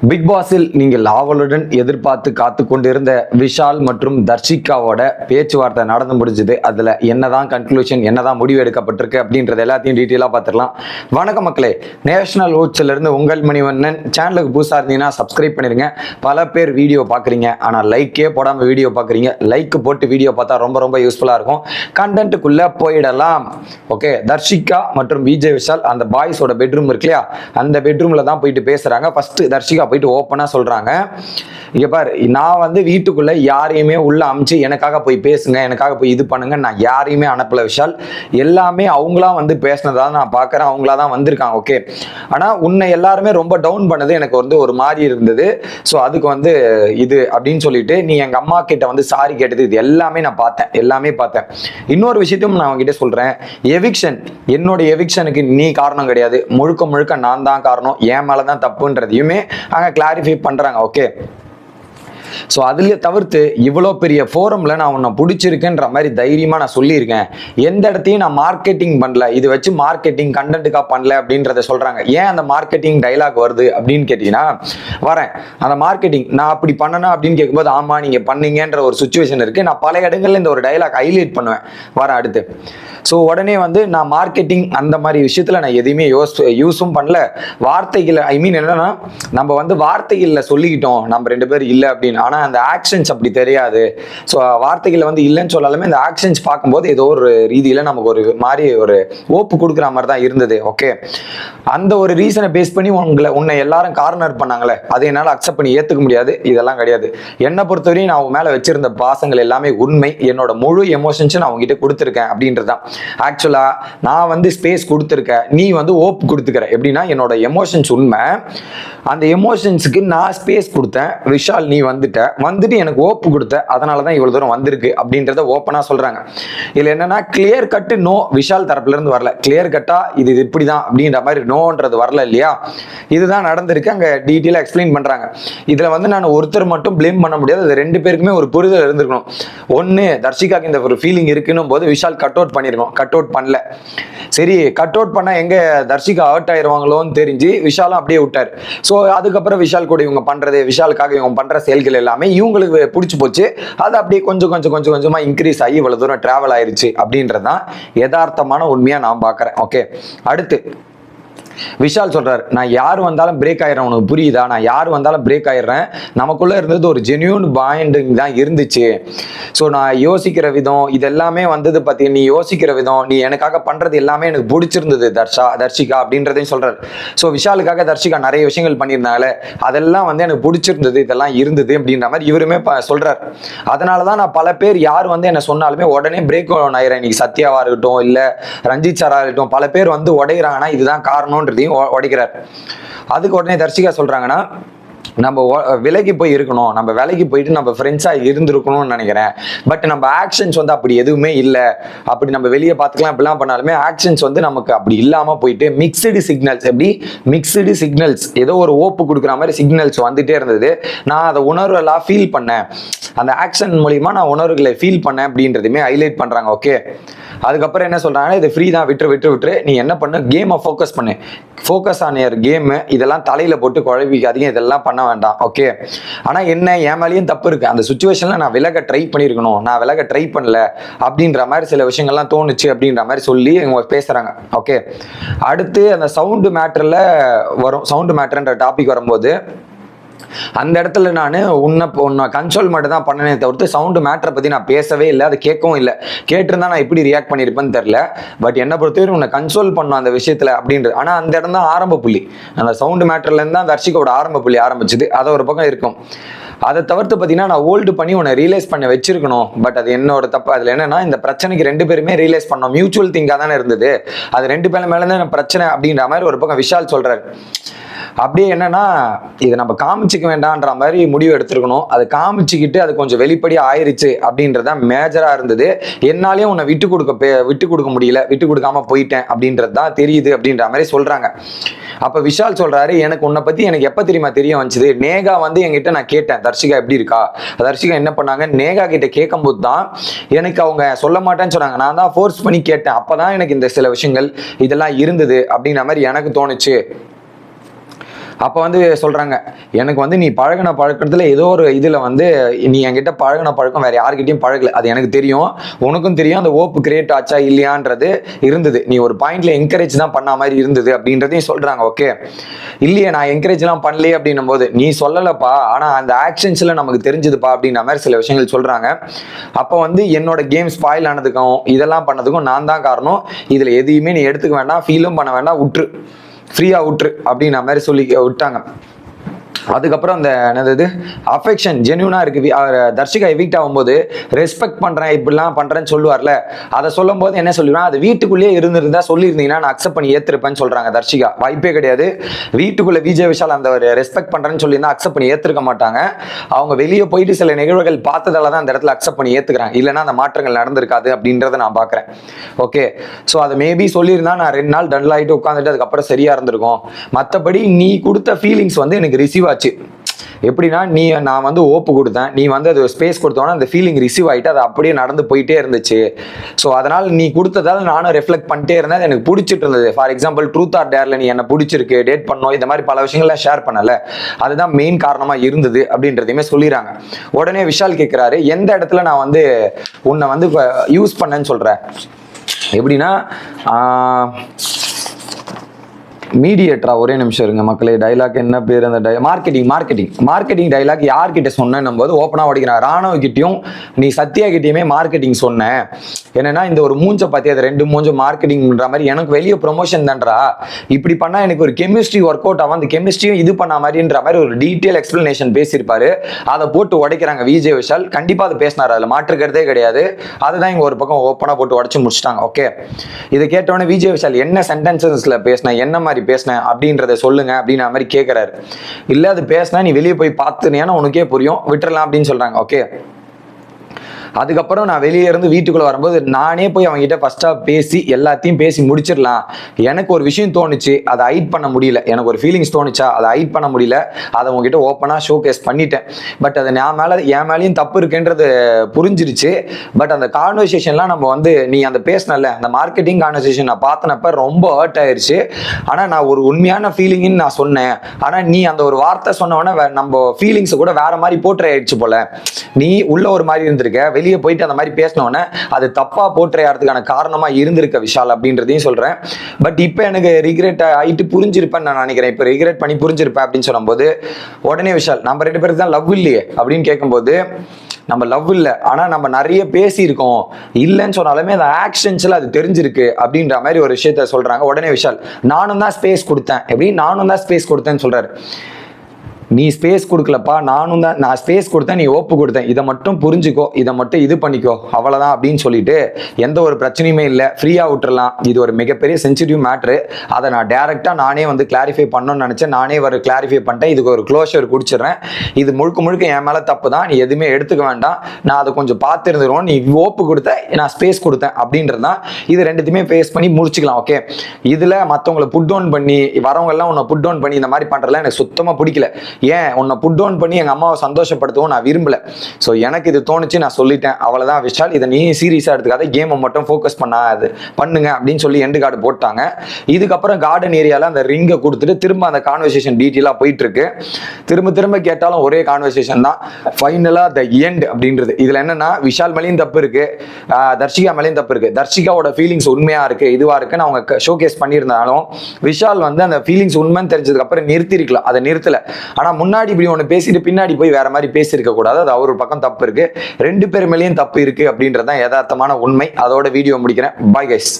Big பாஸில் நீங்கள் ஆவலுடன் எதிர்பார்த்து காத்து கொண்டிருந்த விஷால் மற்றும் தர்ஷிகாவோட பேச்சுவார்த்தை நடந்து முடிஞ்சது. அதில் என்னதான் கன்க்ளூஷன் என்னதான் முடிவு எடுக்கப்பட்டிருக்கு அப்படின்றது எல்லாத்தையும் டீட்டெயிலாக பார்த்துக்கலாம் வணக்கம் மக்களே. நேஷனல் ஓட்ஸ்ல இருந்து உங்கள் மணிவண்ணன். சேனலுக்கு புதுசாக இருந்தீங்கன்னா சப்ஸ்கிரைப் பண்ணிருங்க பல பேர் வீடியோ பார்க்குறீங்க. ஆனால் லைக்கே போடாமல் வீடியோ பார்க்குறீங்க. லைக் போட்டு வீடியோ பார்த்தா ரொம்ப ரொம்ப யூஸ்ஃபுல்லாக இருக்கும். கண்டென்ட்டுக்குள்ளே போயிடலாம். ஓகே தர்ஷிகா மற்றும் விஜய் விஷால் அந்த பாய்ஸோட பெட்ரூம் இருக்கு இல்லையா? அந்த பெட்ரூமில் தான் போயிட்டு பேசுகிறாங்க ஃபஸ்ட்டு தர்ஷிகா போயிட்டு ஓப்பனாக சொல்கிறாங்க இங்கே பாரு நான் வந்து வீட்டுக்குள்ளே யாரையுமே உள்ள அமுச்சு எனக்காக போய் பேசுங்க எனக்காக போய் இது பண்ணுங்க நான் யாரையுமே அனுப்பல விஷால். எல்லாமே அவங்களா வந்து பேசினதா நான் பார்க்குறேன் அவங்களா தான் வந்திருக்காங்க ஓகே ஆனால் உன்னை எல்லாருமே ரொம்ப டவுன் பண்ணது எனக்கு வந்து ஒரு மாதிரி இருந்தது. ஸோ அதுக்கு வந்து இது அப்படின்னு சொல்லிட்டு நீ எங்கள் அம்மா கிட்ட வந்து சாரி கேட்டது இது எல்லாமே நான் பார்த்தேன் எல்லாமே பார்த்தேன். இன்னொரு விஷயத்தையும் நான் அவங்ககிட்ட சொல்கிறேன் எவிக்ஷன் என்னோட எவிக்ஷனுக்கு நீ காரணம் கிடையாது. முழுக்க முழுக்க நான் தான் காரணம். என் மேலே தான் தப்புன்றதையுமே அங்கே கிளாரிஃபை பண்ணுறாங்க ஓகே ஸோ அதுலேயே தவிர்த்து இவ்வளோ பெரிய ஃபோரமில் நான் உன்னை பிடிச்சிருக்கேன்ற மாதிரி தைரியமாக நான் சொல்லியிருக்கேன். எந்த இடத்தையும் நான் மார்க்கெட்டிங் பண்ணல. இது வச்சு மார்க்கெட்டிங் கண்டென்ட்டுக்காக பண்ணல அப்படின்றத சொல்கிறாங்க ஏன் அந்த மார்க்கெட்டிங் டைலாக் வருது அப்படின்னு கேட்டிங்கன்னா வரேன். அந்த மார்க்கெட்டிங் நான் அப்படி பண்ணணும் அப்படின்னு கேட்கும்போது ஆமாம் நீங்கள் பண்ணீங்கன்ற ஒரு சுச்சுவேஷன் இருக்குது நான் பல இடங்கள்ல இந்த ஒரு டைலாக் ஹைலைட் பண்ணுவேன். வரேன் அடுத்து. ஸோ உடனே வந்து நான் மார்க்கெட்டிங் அந்த மாதிரி விஷயத்தில் நான் எதையுமே யோஸ் யூஸும் பண்ணல. வார்த்தைகள் ஐ மீன் என்னன்னா நம்ம வந்து வார்த்தைகளில் சொல்லிக்கிட்டோம். நம்ம ரெண்டு பேர் இல்லை அப்படின்னு ஆனால் அந்த ஆக்ஷன்ஸ் அப்படி தெரியாது. ஸோ வார்த்தைகள் வந்து இல்லைன்னு சொல்லாலுமே இந்த ஆக்ஷன்ஸ் பார்க்கும்போது ஏதோ ஒரு ரீதியில் நமக்கு ஒரு மாதிரி ஒரு ஓப்பு கொடுக்குற மாதிரி தான் இருந்தது. ஓகே அந்த ஒரு ரீசனை பேஸ் பண்ணி உங்களை உன்னை எல்லாரும் கார்னர் பண்ணாங்களே அதை என்னால் அக்செப்ட் பண்ணி ஏற்றுக்க முடியாது. இதெல்லாம் கிடையாது. என்னை பொறுத்தவரையும் நான் உன் மேலே வச்சிருந்த பாசங்கள் எல்லாமே உண்மை. என்னோட முழு எமோஷன்ஸும் நான் உங்ககிட்ட கொடுத்துருக்கேன் அப்படின்றது தான். ஆக்சுவலாக நான் வந்து ஸ்பேஸ் கொடுத்துருக்கேன். நீ வந்து ஓப்பு கொடுத்துக்கிற. எப்படின்னா என்னோட எமோஷன்ஸ் உண்மை. அந்த எமோஷன்ஸுக்கு நான் ஸ்பேஸ் கொடுத்தேன். விஷால் நீ வந்துட்ட. வந்துட்டு எனக்கு ஓப்பு கொடுத்த அதனால தான் இவ்வளோ தூரம் வந்திருக்கு அப்படின்றத ஓப்பனாக சொல்கிறாங்க இதில் என்னன்னா கிளியர் கட்டு நோ விஷால் தரப்புலேருந்து வரல. கிளியர் கட்டாக இது இது இப்படி தான் அப்படின்ற மாதிரி நோன்றது வரல இல்லையா? இதுதான் நடந்திருக்கு. அங்கே டீட்டெயிலாக எக்ஸ்பிளைன் பண்ணுறாங்க இதில் வந்து நான் ஒருத்தர் மட்டும் பிளேம் பண்ண முடியாது. அது ரெண்டு பேருக்குமே ஒரு புரிதல் இருந்திருக்கணும். ஒன்று தர்ஷிகாக்கு இந்த ஒரு ஃபீலிங் இருக்குன்னும் போது விஷால் கட் அவுட் பண்ணியிருக்கணும் கட் அவுட் பண்ணல. சரி கட் அவுட் பண்ணால் எங்கே தர்ஷிகா அவுட் ஆயிருவாங்களோன்னு தெரிஞ்சு விஷாலும் அப்படியே விட்டார். ஸோ அதுக்கப்புறம் விஷால் கூட இவங்க பண்ணுறது விஷாலுக்காக இவங்க பண்ணுற செயல்கள் எல்லாமே இவங்களுக்கு பிடிச்சி போச்சு. அது அப்படியே கொஞ்சம் கொஞ்சம் கொஞ்சம் கொஞ்சமாக இன்க்ரீஸ் ஆகி இவ்வளோ தூரம் ட்ராவல் ஆயிருச்சு அப்படின்றது தான் யதார்த்தமான உண்மையாக நான் பார்க்குறேன். ஓகே அடுத்து விஷால் சொல்றாரு நான் யார் வந்தாலும் பிரேக் ஆயிடுறேன் உனக்கு புரியுதா? நான் யார் வந்தாலும் பிரேக் ஆயிடுறேன். நமக்குள்ள இருந்தது ஒரு ஜென்யூன் பாயிண்டிங் தான் இருந்துச்சு. ஸோ நான் யோசிக்கிற விதம் இதெல்லாமே வந்தது பார்த்தீங்க நீ யோசிக்கிற விதம் நீ எனக்காக பண்றது எல்லாமே எனக்கு பிடிச்சிருந்தது தர்ஷா தர்ஷிகா அப்படின்றதையும் சொல்றாரு. ஸோ விஷாலுக்காக தர்ஷிகா நிறைய விஷயங்கள் பண்ணியிருந்தாங்களே அதெல்லாம் வந்து எனக்கு பிடிச்சிருந்தது இதெல்லாம் இருந்தது அப்படின்ற மாதிரி இவருமே ப- சொல்றாரு. அதனால தான் நான் பல பேர் யார் வந்து என்ன சொன்னாலுமே உடனே பிரேக் ஆயிடுறேன். இன்னைக்கு சத்யாவா இருக்கட்டும் இல்லை ரஞ்சித் சாரா இருக்கட்டும் பல பேர் வந்து உடையிறாங்கன்னா இதுதான் காரணம் ஃபோன்றதையும் உடைக்கிறார் அதுக்கு உடனே தர்ஷிகா சொல்றாங்கன்னா நம்ம விலைக்கு விலகி போய் இருக்கணும். நம்ம வேலைக்கு போயிட்டு நம்ம ஃப்ரெண்ட்ஸாக இருந்திருக்கணும்னு நினைக்கிறேன். பட் நம்ம ஆக்ஷன்ஸ் வந்து அப்படி எதுவுமே இல்லை. அப்படி நம்ம வெளியே பார்த்துக்கலாம் இப்படிலாம் பண்ணாலுமே ஆக்ஷன்ஸ் வந்து நமக்கு அப்படி இல்லாமல் போயிட்டு மிக்சடு சிக்னல்ஸ் எப்படி? மிக்சடு சிக்னல்ஸ் ஏதோ ஒரு ஓப்பு கொடுக்குற மாதிரி சிக்னல்ஸ் வந்துட்டே இருந்தது. நான் அதை உணர்வெல்லாம் ஃபீல் பண்ணேன். அந்த ஆக்ஷன் மூலிமா நான் உணர்வுகளை ஃபீல் பண்ணேன் அப்படின்றதுமே ஹைலைட் பண்ணுறாங்க ஓகே அதுக்கப்புறம் என்ன சொல்கிறாங்கன்னா இது ஃப்ரீ தான் விட்டு விட்டு விட்டுரு. நீ என்ன பண்ணு? கேமை ஃபோக்கஸ் பண்ணு. ஃபோக்கஸ் ஆன் இயர் கேமு இதெல்லாம் தலையில் போட்டு குழப்பிக்காதீங்க. இதெல்லாம் பண்ண வேண்டாம். ஓகே ஆனால் என்ன என் மேலேயும் தப்பு இருக்குது அந்த சுச்சுவேஷனில் நான் விலக ட்ரை பண்ணியிருக்கணும் நான் விலக ட்ரை பண்ணல அப்படின்ற மாதிரி சில விஷயங்கள்லாம் தோணுச்சு அப்படின்ற மாதிரி சொல்லி இவங்க பேசுகிறாங்க ஓகே அடுத்து அந்த சவுண்டு மேட்டரில் வரும். சவுண்டு மேட்டர்ன்ற டாபிக் வரும்போது அந்த இடத்துல நான் உன்னை உன்னை கன்சோல் மட்டும் தான் பண்ணனே தவிர்த்து சவுண்டு மேட்டரை பற்றி நான் பேசவே இல்லை. அது கேட்கவும் இல்லை. கேட்டிருந்தா நான் எப்படி ரியாக்ட் பண்ணியிருப்பேன்னு தெரில பட் என்னை பொறுத்தவரைக்கும் உன்னை கன்சோல் பண்ணும் அந்த விஷயத்தில் அப்படின்றது ஆனால் அந்த இடம் தான் ஆரம்ப புள்ளி. அந்த சவுண்டு மேட்டர்லேருந்து தான் தர்ஷிகோட ஆரம்ப புள்ளி ஆரம்பிச்சது. அது ஒரு பக்கம் இருக்கும். அதை தவிர்த்து பார்த்தீங்கன்னா நான் ஹோல்டு பண்ணி உன்னை ரியலைஸ் பண்ண வச்சிருக்கணும். பட் அது என்னோட தப்பு. அதில் என்னன்னா இந்த பிரச்சனைக்கு ரெண்டு பேருமே ரியலைஸ் பண்ணோம். மியூச்சுவல் திங்காக தானே இருந்தது. அது ரெண்டு பேரும் மேலே தான் பிரச்சனை அப்படின்ற மாதிரி ஒரு பக்கம் விஷால் சொல்கிறாரு அப்படியே என்னன்னா இதை நம்ம காமிச்சிக்க வேண்டான்ற மாதிரி முடிவு எடுத்துருக்கணும். அது காமிச்சிக்கிட்டு அது கொஞ்சம் வெளிப்படி ஆயிருச்சு அப்படின்றது தான் மேஜரா இருந்தது. என்னாலேயும் உன்னை விட்டு கொடுக்க பே- விட்டு கொடுக்க முடியல விட்டு கொடுக்காம போயிட்டேன் அப்படின்றது தான் தெரியுது அப்படின்ற மாதிரி சொல்றாங்க. அப்ப விஷால் சொல்றாரு எனக்கு உன்னை பத்தி எனக்கு எப்ப தெரியுமா தெரிய வந்துச்சு? நேகா வந்து என்கிட்ட நான் கேட்டேன் தர்ஷிகா எப்படி இருக்கா? தர்ஷிகா என்ன பண்ணாங்க நேகா கிட்ட கேட்கும்போது தான் எனக்கு அவங்க சொல்ல மாட்டேன்னு சொன்னாங்க. நான் தான் ஃபோர்ஸ் பண்ணி கேட்டேன். அப்பதான் எனக்கு இந்த சில விஷயங்கள் இதெல்லாம் இருந்தது அப்படின்ற மாதிரி எனக்கு தோணுச்சு. அப்போ வந்து சொல்கிறாங்க எனக்கு வந்து நீ பழகின பழக்கத்தில் ஏதோ ஒரு இதில் வந்து நீ என்கிட்ட பழகின பழக்கம் வேறு யார்கிட்டயும் பழகலை. அது எனக்கு தெரியும் உனக்கும் தெரியும் அந்த ஓப்பு கிரியேட் ஆச்சா இல்லையான்றது இருந்தது. நீ ஒரு பாயிண்டில் என்கரேஜ் தான் பண்ண மாதிரி இருந்தது அப்படின்றதையும் சொல்கிறாங்க ஓகே இல்லையே நான் என்கரேஜ்லாம் பண்ணலையே அப்படின்னும் போது நீ சொல்லலப்பா ஆனால் அந்த ஆக்ஷன்ஸில் நமக்கு தெரிஞ்சதுப்பா அப்படின்ற மாதிரி சில விஷயங்கள் சொல்கிறாங்க அப்போ வந்து என்னோட கேம் ஸ்பாயில் ஆனதுக்கும் இதெல்லாம் பண்ணதுக்கும் நான் தான் காரணம். இதில் எதையுமே நீ எடுத்துக்க வேண்டாம் ஃபீலும் பண்ண வேண்டாம் உற்று. ஃப்ரீயா விட்டுரு அப்படின்ற மாதிரி சொல்லி விட்டாங்க. அதுக்கப்புறம் அந்த என்னது அஃபெக்ஷன் ஜென்யூனாக இருக்கு. வி- தர்ஷிகா எவிக்ட் ஆகும்போது ரெஸ்பெக்ட் பண்ணுறேன் இப்படிலாம் பண்ணுறேன்னு சொல்லுவார்ல. அதை சொல்லும் போது என்ன சொல்லுவேன் அது வீட்டுக்குள்ளேயே இருந்திருந்தா சொல்லியிருந்தீங்கன்னா நான் அக்செப்ட் பண்ணி ஏற்றிருப்பேன்னு சொல்கிறாங்க தர்ஷிகா. வாய்ப்பே கிடையாது. வீட்டுக்குள்ளே விஜய் விஷால் அந்த ஒரு ரெஸ்பெக்ட் பண்ணுறேன்னு சொல்லியிருந்தா அக்செப்ட் பண்ணி ஏற்றுக்க மாட்டாங்க. அவங்க வெளியே போயிட்டு சில நிகழ்வுகள் பார்த்ததால தான் அந்த இடத்துல அக்செப்ட் பண்ணி ஏற்றுக்கிறாங்க இல்லைன்னா அந்த மாற்றங்கள் நடந்திருக்காது அப்படின்றத நான் பார்க்குறேன் ஓகே. ஸோ அதை மேபி சொல்லியிருந்தா நான் ரெண்டு நாள் டல் ஆகிட்டு உட்காந்துட்டு அதுக்கப்புறம் சரியாக இருந்திருக்கும். மற்றபடி நீ கொடுத்த ஃபீலிங்ஸ் வந்து எனக்கு ரிசீவ் ஆச்சு எப்படின்னா நீ நான் வந்து ஓப்பு கொடுத்தேன். நீ வந்து அது ஸ்பேஸ் கொடுத்தோன்னா அந்த ஃபீலிங் ரிசீவ் ஆகிட்டு அது அப்படியே நடந்து போயிட்டே இருந்துச்சு. ஸோ அதனால் நீ கொடுத்ததால் நானும் ரெஃப்ளெக்ட் பண்ணிட்டே இருந்தேன். அது எனக்கு பிடிச்சிட்டு இருந்தது. ஃபார் எக்ஸாம்பிள் ட்ரூத் ஆர் டேர்ல நீ என்ன பிடிச்சிருக்கு டேட் பண்ணோம் இந்த மாதிரி பல விஷயங்கள்லாம் ஷேர் பண்ணல. அதுதான் மெயின் காரணமாக இருந்தது அப்படின்றதையுமே சொல்லிடுறாங்க. உடனே விஷால் கேட்குறாரு எந்த இடத்துல நான் வந்து உன்னை வந்து யூஸ் பண்ணேன்னு சொல்கிறேன் எப்படின்னா மீடியேட்டரா ஒரே நிமிஷம் இருங்க மக்களே. டைலாக் என்ன பேர்? அந்த டை மார்க்கெட்டிங் மார்க்கெட்டிங் மார்க்கெட்டிங் டைலாக் யார்கிட்ட சொன்னேன்னும் போது ஓப்பனாக உடைக்கிறான் ராணுவ கிட்டேயும் நீ சத்யா கிட்டேயுமே மார்க்கெட்டிங் சொன்ன. என்னன்னா இந்த ஒரு மூஞ்ச பார்த்தி அது ரெண்டு மூஞ்ச மார்க்கெட்டிங்ன்ற மாதிரி எனக்கு வெளியே ப்ரொமோஷன் தான்றா இப்படி பண்ணா எனக்கு ஒரு கெமிஸ்ட்ரி ஒர்க் அவுட் ஆகும். அந்த கெமிஸ்ட்ரியும் இது பண்ண மாதிரின்ற மாதிரி ஒரு டீட்டெயில் எக்ஸ்பிளனேஷன் பேசியிருப்பாரு. அதை போட்டு உடைக்கிறாங்க விஜய் விஷால். கண்டிப்பாக அதை பேசினார். அதில் மாற்றுக்கிறதே கிடையாது. அதுதான் இங்கே ஒரு பக்கம் ஓப்பனாக போட்டு உடைச்சு முடிச்சிட்டாங்க. ஓகே இதை கேட்டவொடனே விஜய் விஷால் என்ன சென்டென்சஸில் பேசினேன்? என்ன மாதிரி பேசினேன் அப்படின்றத சொல்லுங்க அப்படின்ற மாதிரி கேட்குறாரு இல்லை அது பேசினா நீ வெளியே போய் பார்த்துனேன்னா உனக்கே புரியும். விட்டுறலாம் அப்படின்னு சொல்றாங்க. ஓகே அதுக்கப்புறம் நான் வெளியே இருந்து வீட்டுக்குள்ள வரும்போது நானே போய் அவங்ககிட்ட ஃபர்ஸ்டா பேசி எல்லாத்தையும் பேசி முடிச்சிடலாம். எனக்கு ஒரு விஷயம் தோணுச்சு அதை ஹைட் பண்ண முடியல. எனக்கு ஒரு ஃபீலிங்ஸ் தோணுச்சா அதை ஹைட் பண்ண முடியல. அதை உங்ககிட்ட ஓப்பனாக ஷோ கேஸ் பண்ணிட்டேன். பட் அது நான் மேலே என் மேலேயும் தப்பு இருக்குன்றது புரிஞ்சிருச்சு. பட் அந்த கான்வர்சேஷன்லாம் நம்ம வந்து நீ அந்த பேசினல அந்த மார்க்கெட்டிங் கான்வர்சேஷன் நான் பார்த்தனப்ப ரொம்ப ஹர்ட் ஆயிருச்சு. ஆனால் நான் ஒரு உண்மையான ஃபீலிங்னு நான் சொன்னேன். ஆனால் நீ அந்த ஒரு வார்த்தை சொன்னவொடனே நம்ம ஃபீலிங்ஸ் கூட வேற மாதிரி போட்டு ஆயிடுச்சு போல. நீ உள்ள ஒரு மாதிரி இருந்திருக்க வெளியே போயிட்டு அந்த மாதிரி பேசினோன்னே அது தப்பாக போற்றையாடுறதுக்கான காரணமாக இருந்திருக்க விஷால் அப்படின்றதையும் சொல்றேன். பட் இப்போ எனக்கு ரிக்ரெட் ஆகிட்டு புரிஞ்சிருப்பேன்னு நான் நினைக்கிறேன். இப்போ ரிக்ரெட் பண்ணி புரிஞ்சிருப்பேன் அப்படின்னு சொல்லும்போது உடனே விஷால் நம்ம ரெண்டு பேருக்கு தான் லவ் இல்லையே அப்படின்னு கேட்கும்போது நம்ம லவ் இல்லை. ஆனால் நம்ம நிறைய பேசியிருக்கோம். இல்லைன்னு சொன்னாலுமே அந்த ஆக்ஷன்ஸில் அது தெரிஞ்சிருக்கு அப்படின்ற மாதிரி ஒரு விஷயத்த சொல்கிறாங்க உடனே விஷால் நானும் தான் ஸ்பேஸ் கொடுத்தேன். எப்படி? நானும் தான் ஸ்பேஸ் கொடுத்தேன்னு சொல்கிறார் நீ ஸ்பேஸ் கொடுக்கலப்பா நானும் தான் நான் ஸ்பேஸ் கொடுத்தேன் நீ ஓப்பு கொடுத்தேன். இதை மட்டும் புரிஞ்சுக்கோ இதை மட்டும் இது பண்ணிக்கோ. அவ்வளோதான் அப்படின்னு சொல்லிட்டு எந்த ஒரு பிரச்சனையுமே இல்லை. ஃப்ரீயாக விட்டுறலாம். இது ஒரு மிகப்பெரிய சென்சிட்டிவ் மேட்ரு அதை நான் டேரெக்டாக நானே வந்து கிளாரிஃபை பண்ணணும்னு நினச்சேன். நானே ஒரு கிளாரிஃபை பண்ணிட்டேன். இதுக்கு ஒரு க்ளோஷர் குடிச்சிடுறேன். இது முழுக்க முழுக்க என் மேலே தப்பு தான். நீ எதுவுமே எடுத்துக்க வேண்டாம். நான் அதை கொஞ்சம் பார்த்து இருந்துருவோம் நீ ஓப்பு கொடுத்த நான் ஸ்பேஸ் கொடுத்தேன் அப்படின்றது தான். இது ரெண்டுத்தையுமே ஃபேஸ் பண்ணி முடிச்சுக்கலாம் ஓகே இதில் மற்றவங்களை புட் டவுன் பண்ணி வரவங்கெல்லாம் உன்னை புட் டவுன் பண்ணி இந்த மாதிரி பண்ணுறதுலாம் எனக்கு சுத்தமாக பிடிக்கல. ஏன் உன்னை புட் டவுன் பண்ணி எங்கள் அம்மாவை சந்தோஷப்படுத்தவும் நான் விரும்பல. ஸோ எனக்கு இது தோணுச்சு நான் சொல்லிட்டேன். அவ்வளோதான் விஷால். இதை நீ சீரியஸாக எடுத்துக்காத. கேமை மட்டும் ஃபோக்கஸ் பண்ணாது. பண்ணுங்க அப்படின்னு சொல்லி எண்டு கார்டு போட்டாங்க. இதுக்கப்புறம் கார்டன் ஏரியாவில் அந்த ரிங்கை கொடுத்துட்டு திரும்ப அந்த கான்வர்சேஷன் டீட்டெயிலாக போயிட்டு இருக்கு திரும்ப திரும்ப கேட்டாலும் ஒரே கான்வர்சேஷன் தான். ஃபைனலாக த எண்ட் அப்படின்றது. இதில் என்னன்னா விஷால் மேலேயும் தப்பு இருக்கு. தர்ஷிகா மேலேயும் தப்பு இருக்கு. தர்ஷிகாவோட ஃபீலிங்ஸ் உண்மையாக இருக்கு இதுவாக இருக்குன்னு அவங்க ஷோ கேஸ் பண்ணியிருந்தாலும் விஷால் வந்து அந்த ஃபீலிங்ஸ் உண்மைன்னு தெரிஞ்சதுக்கப்புறம் நிறுத்திருக்கலாம் அதை நிறுத்தலை. ஆனால் முன்னாடி இப்படி ஒன்று பேசிட்டு பின்னாடி போய் வேற மாதிரி பேசியிருக்க கூடாது. அது அவர் பக்கம் தப்பு இருக்கு. ரெண்டு பேர் மேலேயும் தப்பு இருக்கு அப்படின்றதான் யதார்த்தமான உண்மை. அதோட வீடியோ முடிக்கிறேன். Bye guys